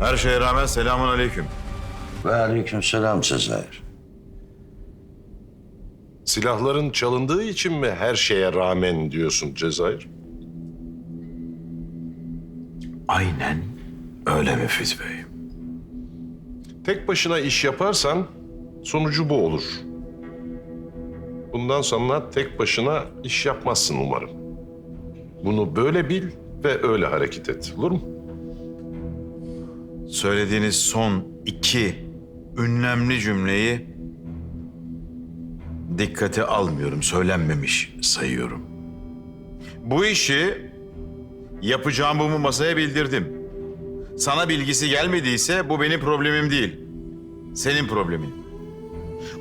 Her şeye rağmen selamun aleyküm. Ve aleykümselam Sezai. Silahların çalındığı için mi her şeye rağmen diyorsun Cezayir? Aynen öyle Müfit Bey. Tek başına iş yaparsan sonucu bu olur. Bundan sonra tek başına iş yapmazsın umarım. Bunu böyle bil ve öyle hareket et. Olur mu? Söylediğiniz son iki ünlemli cümleyi dikkate almıyorum, söylenmemiş sayıyorum. Bu işi yapacağımı masaya bildirdim. Sana bilgisi gelmediyse bu benim problemim değil. Senin problemin.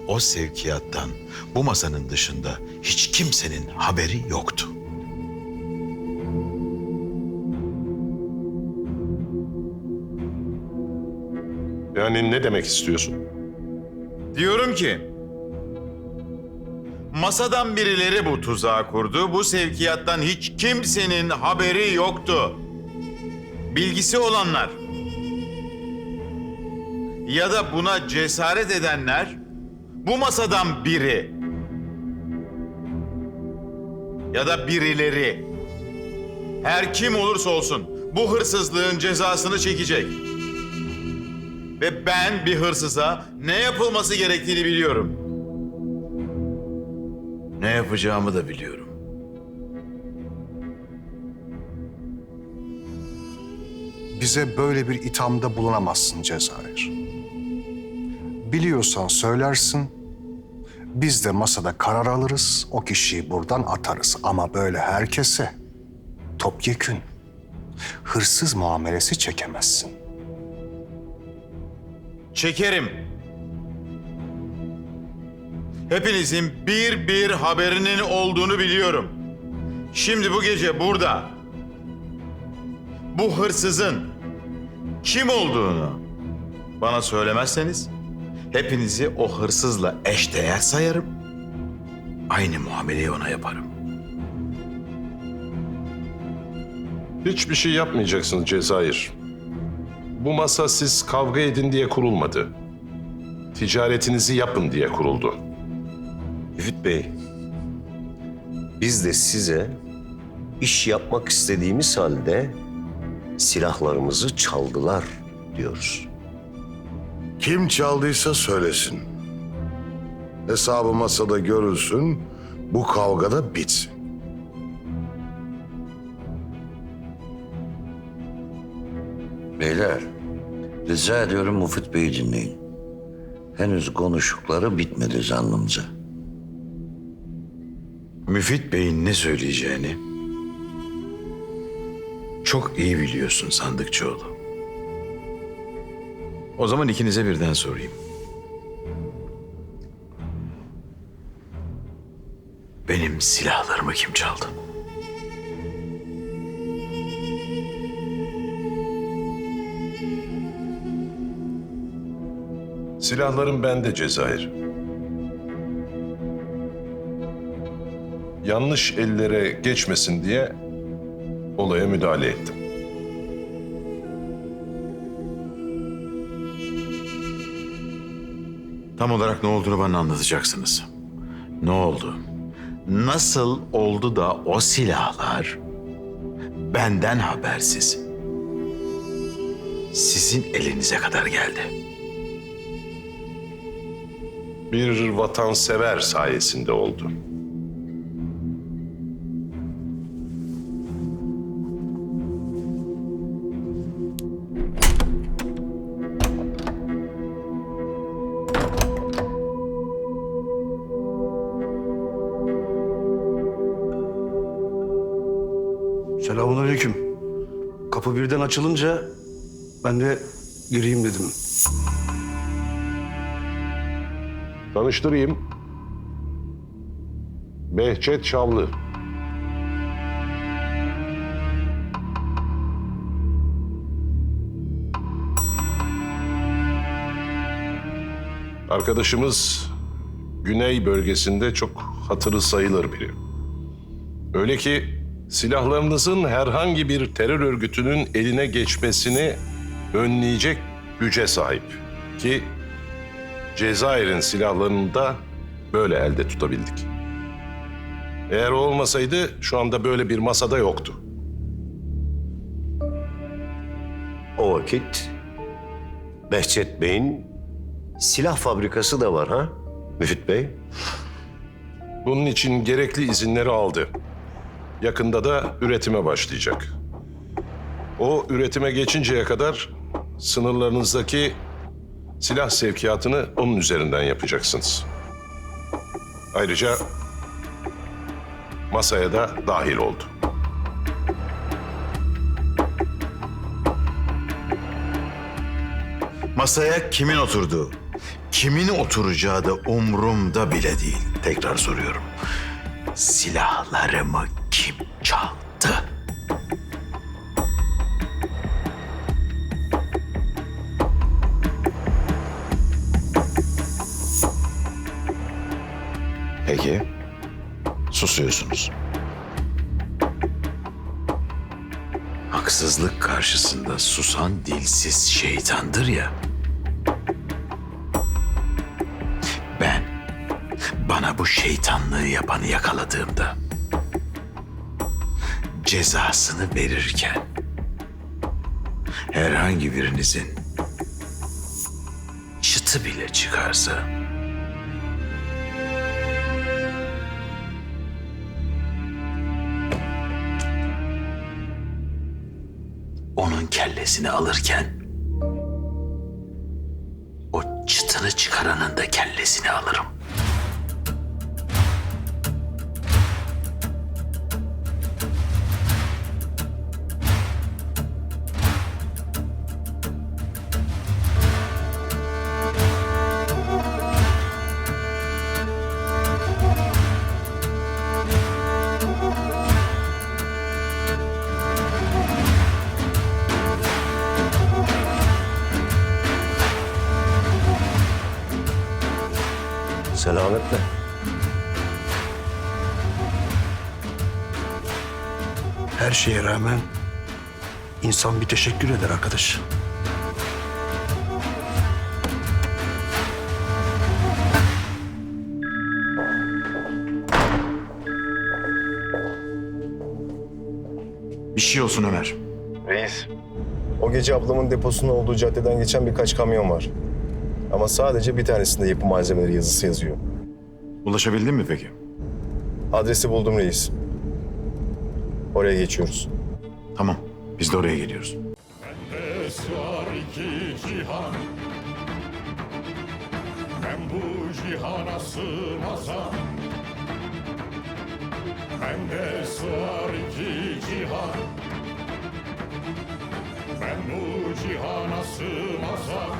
O sevkiyattan bu masanın dışında hiç kimsenin haberi yoktu. Yani ne demek istiyorsun? Diyorum ki masadan birileri bu tuzağı kurdu. Bu sevkiyattan hiç kimsenin haberi yoktu. Bilgisi olanlar ya da buna cesaret edenler bu masadan biri ya da birileri her kim olursa olsun bu hırsızlığın cezasını çekecek. Ve ben bir hırsıza ne yapılması gerektiğini biliyorum. Ne yapacağımı da biliyorum. Bize böyle bir ithamda bulunamazsın Cezayir. Biliyorsan söylersin, biz de masada karar alırız, o kişiyi buradan atarız. Ama böyle herkese topyekün, hırsız muamelesi çekemezsin. Çekerim. Hepinizin bir bir haberinin olduğunu biliyorum. Şimdi bu gece burada bu hırsızın kim olduğunu bana söylemezseniz hepinizi o hırsızla eşdeğer sayarım. Aynı muameleyi ona yaparım. Hiçbir şey yapmayacaksın Cezayir. Bu masa siz kavga edin diye kurulmadı. Ticaretinizi yapın diye kuruldu. Müfit Bey, biz de size iş yapmak istediğimiz halde silahlarımızı çaldılar diyoruz. Kim çaldıysa söylesin. Hesabı masada görülsün, bu kavgada bitsin. Beyler, rica ediyorum Mufit Bey'i dinleyin. Henüz konuşukları bitmedi zannımca. Müfit Bey'in ne söyleyeceğini çok iyi biliyorsun Sandıkçıoğlu. O zaman ikinize birden sorayım. Benim silahlarımı kim çaldı? Silahlarım bende Cezayir. Yanlış ellere geçmesin diye olaya müdahale ettim. Tam olarak ne olduğunu bana anlatacaksınız. Ne oldu? Nasıl oldu da o silahlar benden habersiz sizin elinize kadar geldi? Bir vatansever sayesinde oldu. Selamünaleyküm. Kapı birden açılınca ben de gireyim dedim. Tanıştırayım. Behçet Şavlı. Arkadaşımız Güney bölgesinde çok hatırı sayılır biri. Öyle ki silahlarınızın herhangi bir terör örgütünün eline geçmesini önleyecek güce sahip. Ki Cezayir'in silahlarını da böyle elde tutabildik. Eğer o olmasaydı şu anda böyle bir masada yoktu. O vakit Behçet Bey'in silah fabrikası da var ha Müfit Bey? Bunun için gerekli izinleri aldı. Yakında da üretime başlayacak. O üretime geçinceye kadar sınırlarınızdaki silah sevkiyatını onun üzerinden yapacaksınız. Ayrıca masaya da dahil oldu. Masaya kimin oturduğu, kimin oturacağı da umurumda bile değil. Tekrar soruyorum. Silahlarımı kim çaldı? Peki. Susuyorsunuz. Haksızlık karşısında susan dilsiz şeytandır ya. Ben bana bu şeytanlığı yapanı yakaladığımda cezasını verirken herhangi birinizin çıtı bile çıkarsa onun kellesini alırken o çıtını çıkaranın da kellesini alırım. Selametle. Her şeye rağmen insan bir teşekkür eder arkadaş. Bir şey olsun Ömer. Reis. O gece ablamın deposunun olduğu caddeden geçen birkaç kamyon var. Ama sadece bir tanesinde yapı malzemeleri yazısı yazıyor. Ulaşabildin mi peki? Adresi buldum reis. Oraya geçiyoruz. Tamam. Biz de oraya geliyoruz. Esrar iki cihan Ben bu cihana sığmazam Bende sığar iki cihan Ben bu cihana sığmazam